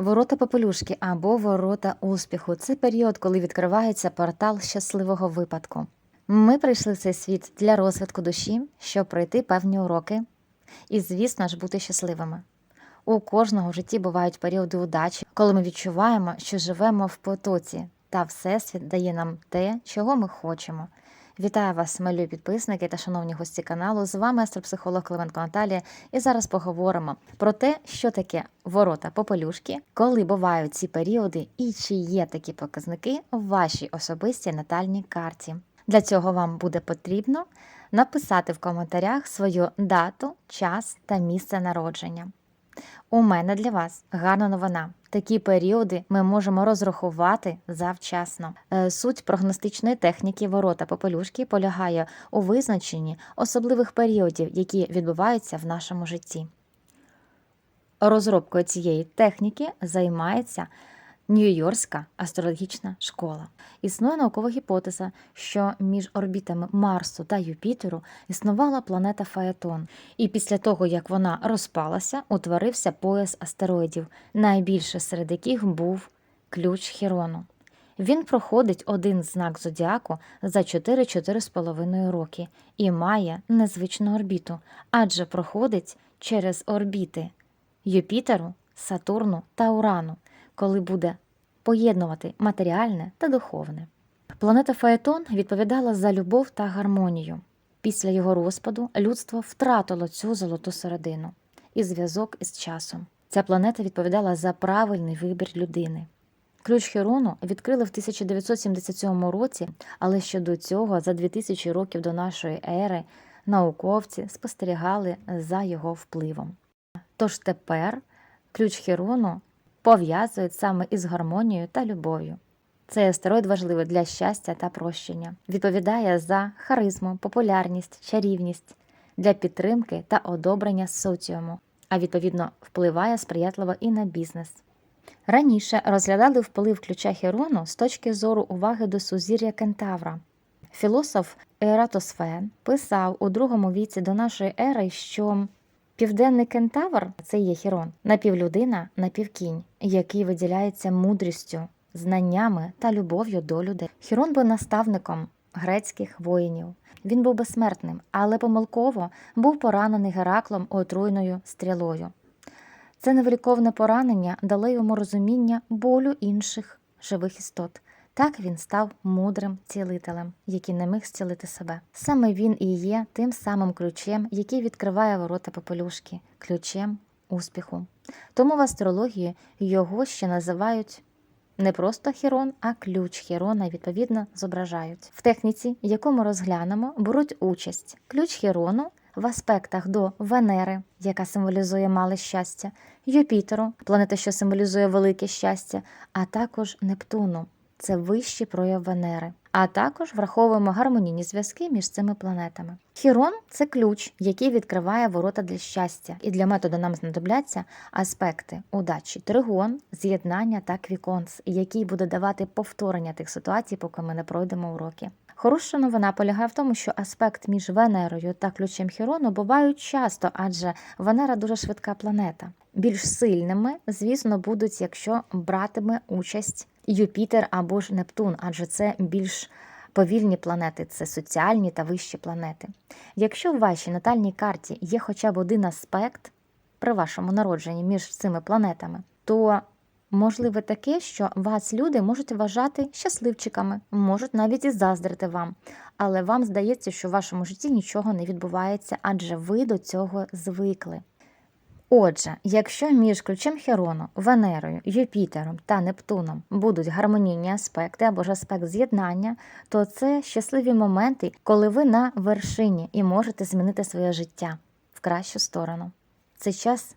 Ворота попелюшки або ворота успіху це період, коли відкривається портал щасливого випадку. Ми прийшли в цей світ для розвитку душі, щоб пройти певні уроки і, звісно ж, бути щасливими. У кожного в житті бувають періоди удачі, коли ми відчуваємо, що живемо в потоці, та Всесвіт дає нам те, чого ми хочемо. Вітаю вас, милі підписники та шановні гості каналу. З вами астропсихолог Клименко Наталія. І зараз поговоримо про те, що таке ворота попелюшки, коли бувають ці періоди, і чи є такі показники в вашій особистій натальній карті. Для цього вам буде потрібно написати в коментарях свою дату, час та місце народження. У мене для вас гарна новина. Такі періоди ми можемо розрахувати завчасно. Е, Суть прогностичної техніки ворота попелюшки полягає у визначенні особливих періодів, які відбуваються в нашому житті. Розробкою цієї техніки займається Нью-Йоркська астрологічна школа. Існує наукова гіпотеза, що між орбітами Марсу та Юпітеру існувала планета Фаетон, і після того, як вона розпалася, утворився пояс астероїдів, найбільше серед яких був ключ Хірону. Він проходить один знак зодіаку за 4-4,5 роки і має незвичну орбіту, адже проходить через орбіти Юпітеру, Сатурну та Урану, коли буде поєднувати матеріальне та духовне. Планета Фаетон відповідала за любов та гармонію. Після його розпаду людство втратило цю золоту середину і зв'язок із часом. Ця планета відповідала за правильний вибір людини. Ключ Херону відкрили в 1977 році, але ще до цього, за 2000 років до нашої ери, науковці спостерігали за його впливом. Тож тепер ключ Херону пов'язують саме із гармонією та любов'ю. Цей астероїд важливий для щастя та прощення, відповідає за харизму, популярність, чарівність для підтримки та одобрення соціуму, а відповідно впливає сприятливо і на бізнес. Раніше розглядали вплив ключа Херону з точки зору уваги до сузір'я Кентавра. Філософ Ератосфен писав у другому віці до нашої ери, що південний кентавр це є Херон, напівлюдина, напівкінь, який виділяється мудрістю, знаннями та любов'ю до людей. Хірон був наставником грецьких воїнів. Він був безсмертним, але помилково був поранений Гераклом отруйною стрілою. Це невиліковне поранення дало йому розуміння болю інших живих істот. Так він став мудрим цілителем, який не міг зцілити себе. Саме він і є тим самим ключем, який відкриває ворота попелюшки, ключем успіху. Тому в астрології його ще називають не просто хірон, а ключ хірона, відповідно зображають. В техніці, яку ми розглянемо, беруть участь ключ хірону в аспектах до Венери, яка символізує мале щастя, Юпітеру, планета, що символізує велике щастя, а також Нептуну. Це вищий прояв Венери. А також враховуємо гармонійні зв'язки між цими планетами. Хірон це ключ, який відкриває ворота для щастя, і для методу нам знадобляться аспекти удачі, тригон, з'єднання та квіконс, який буде давати повторення тих ситуацій, поки ми не пройдемо уроки. Хороша новина полягає в тому, що аспект між Венерою та ключем Хірону бувають часто, адже Венера дуже швидка планета. Більш сильними, звісно, будуть, якщо братиме участь Юпітер або ж Нептун, адже це більш повільні планети, це соціальні та вищі планети. Якщо в вашій натальній карті є хоча б один аспект при вашому народженні між цими планетами, то можливе таке, що вас люди можуть вважати щасливчиками, можуть навіть і заздрити вам. Але вам здається, що в вашому житті нічого не відбувається, адже ви до цього звикли. Отже, якщо між ключем Херону, Венерою, Юпітером та Нептуном будуть гармонійні аспекти або ж аспект з'єднання, то це щасливі моменти, коли ви на вершині і можете змінити своє життя в кращу сторону. Це час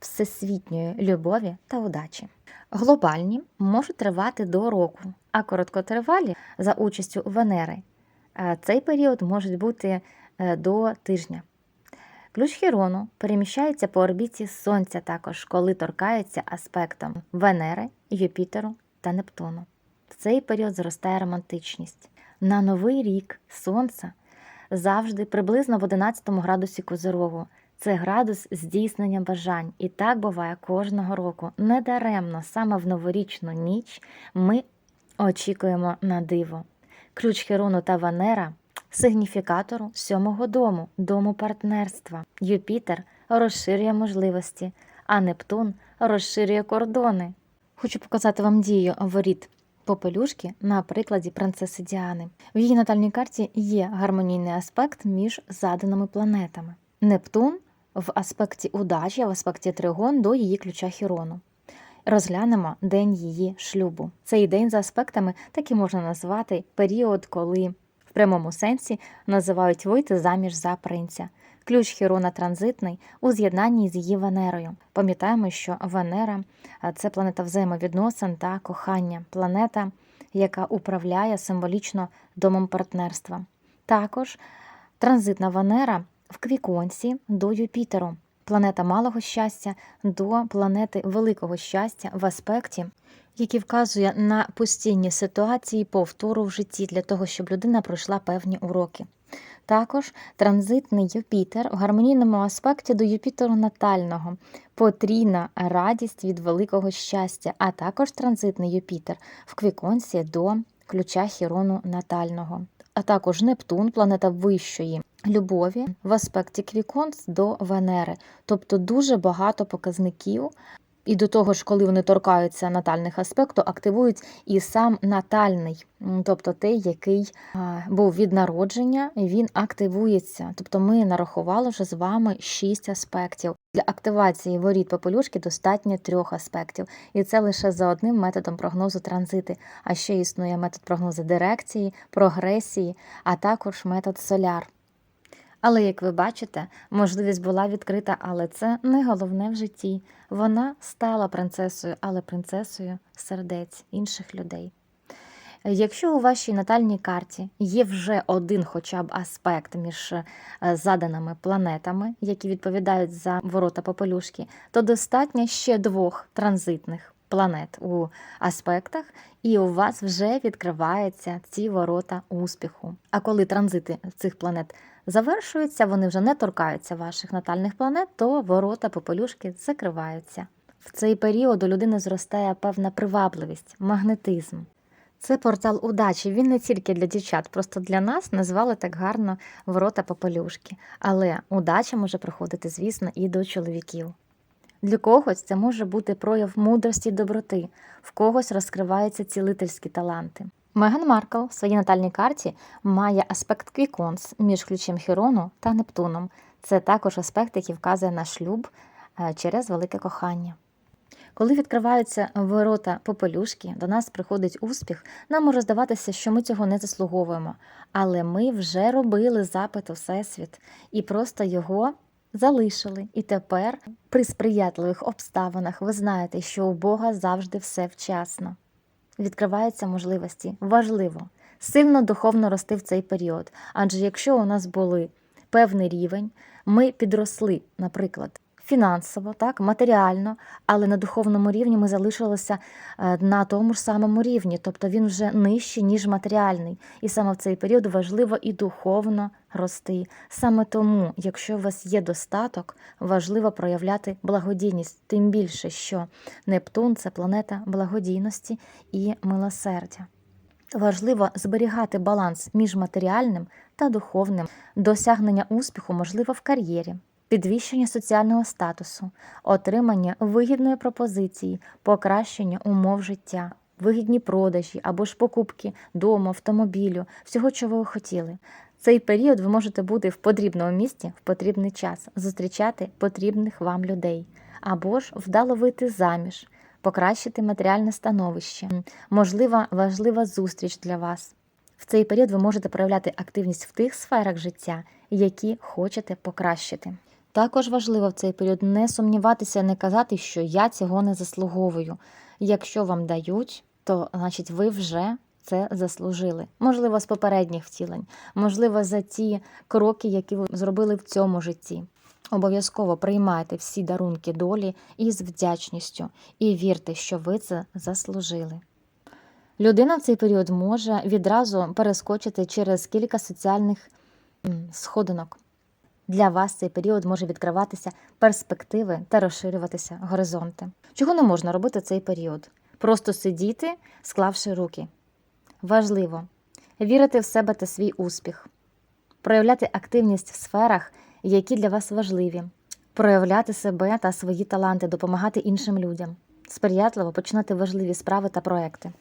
всесвітньої любові та удачі. Глобальні можуть тривати до року, а короткотривалі за участю Венери. е, Цей період може бути е, до тижня. Ключ Хірону переміщається по орбіті Сонця також, коли торкається аспектом Венери, Юпітеру та Нептуну. В цей період зростає романтичність. На новий рік Сонце завжди приблизно в 11 градусі Козирогу. Це градус здійснення бажань. І так буває кожного року. Недаремно саме в новорічну ніч ми очікуємо на диво. Ключ Херону та Венера сигніфікатору сьомого дому, дому партнерства. Юпітер розширює можливості, а Нептун розширює кордони. Хочу показати вам дію воріт попелюшки на прикладі принцеси Діани. В її натальній карті є гармонійний аспект між заданими планетами. Нептун в аспекті удачі, в аспекті тригон до її ключа Хірону. Розглянемо день її шлюбу. Цей день за аспектами так і можна назвати період, коли в прямому сенсі називають вийти заміж за принця. Ключ Хірона транзитний у з'єднанні з її Венерою. Пам'ятаємо, що Венера це планета взаємовідносин та кохання, планета, яка управляє символічно домом партнерства. Також транзитна Венера в Квіконсі до Юпітеру, планета малого щастя до планети великого щастя в аспекті, який вказує на постійні ситуації повтору в житті для того, щоб людина пройшла певні уроки. Також транзитний Юпітер в гармонійному аспекті до Юпітеру натального, потрійна радість від великого щастя, а також транзитний Юпітер в Квіконсі до ключа Хірону натального, а також Нептун, планета вищої любові в аспекті Квіконс до Венери, тобто дуже багато показників. І до того ж, коли вони торкаються натальних аспектів, активують і сам натальний, тобто той, який був від народження, він активується. Тобто ми нарахували вже з вами шість аспектів. Для активації воріт попелюшки достатньо трьох аспектів, і це лише за одним методом прогнозу транзити. А ще існує метод прогнозу дирекції, прогресії, а також метод соляр. Але, як ви бачите, можливість була відкрита, але це не головне в житті. Вона стала принцесою, але принцесою сердець інших людей. Якщо у вашій натальній карті є вже один хоча б аспект між е, заданими планетами, які відповідають за ворота попелюшки, то достатньо ще двох транзитних планет у аспектах, і у вас вже відкриваються ці ворота успіху. А коли транзити цих планет завершуються, вони вже не торкаються ваших натальних планет, то ворота попелюшки закриваються. В цей період у людини зростає певна привабливість, магнетизм. Це портал удачі. Він не тільки для дівчат, просто для нас назвали так гарно ворота попелюшки. Але удача може приходити, звісно, і до чоловіків. Для когось це може бути прояв мудрості й доброти, в когось розкриваються цілительські таланти. Меган Маркл в своїй натальній карті має аспект Квіконс між ключем Хірону та Нептуном. Це також аспект, який вказує на шлюб е, через велике кохання. Коли відкриваються ворота попелюшки, до нас приходить успіх, нам може здаватися, що ми цього не заслуговуємо, але ми вже робили запит у Всесвіт і просто його залишили. І тепер, при сприятливих обставинах, ви знаєте, що у Бога завжди все вчасно. Відкриваються можливості. Важливо сильно духовно рости в цей період. Адже якщо у нас були певний рівень, ми підросли, наприклад, фінансово, так, матеріально, але на духовному рівні ми залишилися е, на тому ж самому рівні, тобто він вже нижчий, ніж матеріальний. І саме в цей період важливо і духовно рости. Саме тому, якщо у вас є достаток, важливо проявляти благодійність, тим більше, що Нептун це планета благодійності і милосердя. Важливо зберігати баланс між матеріальним та духовним, досягнення успіху можливо в кар'єрі, підвищення соціального статусу, отримання вигідної пропозиції, покращення умов життя, вигідні продажі або ж покупки дому, автомобілю, всього, чого ви хотіли. Цей період ви можете бути в потрібному місці в потрібний час, зустрічати потрібних вам людей, або ж вдало вийти заміж, покращити матеріальне становище. Можлива важлива зустріч для вас. В цей період ви можете проявляти активність в тих сферах життя, які хочете покращити. Також важливо в цей період не сумніватися, не казати, що я цього не заслуговую. Якщо вам дають, то значить ви вже це заслужили. Можливо, з попередніх втілень, можливо, за ті кроки, які ви зробили в цьому житті. Обов'язково приймайте всі дарунки долі із вдячністю і вірте, що ви це заслужили. Людина в цей період може відразу перескочити через кілька соціальних сходинок. Для вас цей період може відкриватися перспективи та розширюватися горизонти. Чого не можна робити цей період? Просто сидіти, склавши руки. Важливо вірити в себе та свій успіх, проявляти активність в сферах, які для вас важливі, проявляти себе та свої таланти, допомагати іншим людям, сприятливо починати важливі справи та проекти.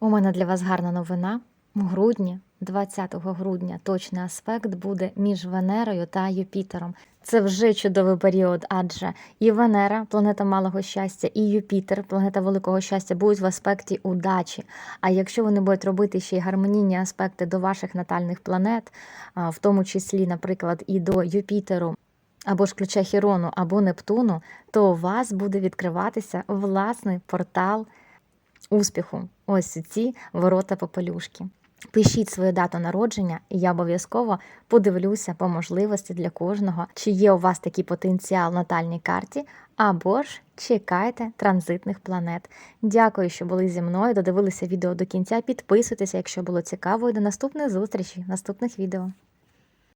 У мене для вас гарна новина. Грудні, 20 грудня, точний аспект буде між Венерою та Юпітером. Це вже чудовий період, адже і Венера, планета малого щастя, і Юпітер, планета великого щастя, будуть в аспекті удачі. А якщо вони будуть робити ще й гармонійні аспекти до ваших натальних планет, в тому числі, наприклад, і до Юпітеру, або ж ключа Хірону, або Нептуну, то у вас буде відкриватися власний портал успіху. Ось ці ворота попелюшки. Пишіть свою дату народження, і я обов'язково подивлюся по можливості для кожного, чи є у вас такий потенціал натальній карті, або ж чекайте транзитних планет. Дякую, що були зі мною. Додивилися відео до кінця. Підписуйтеся, якщо було цікаво. І до наступних зустрічей, наступних відео.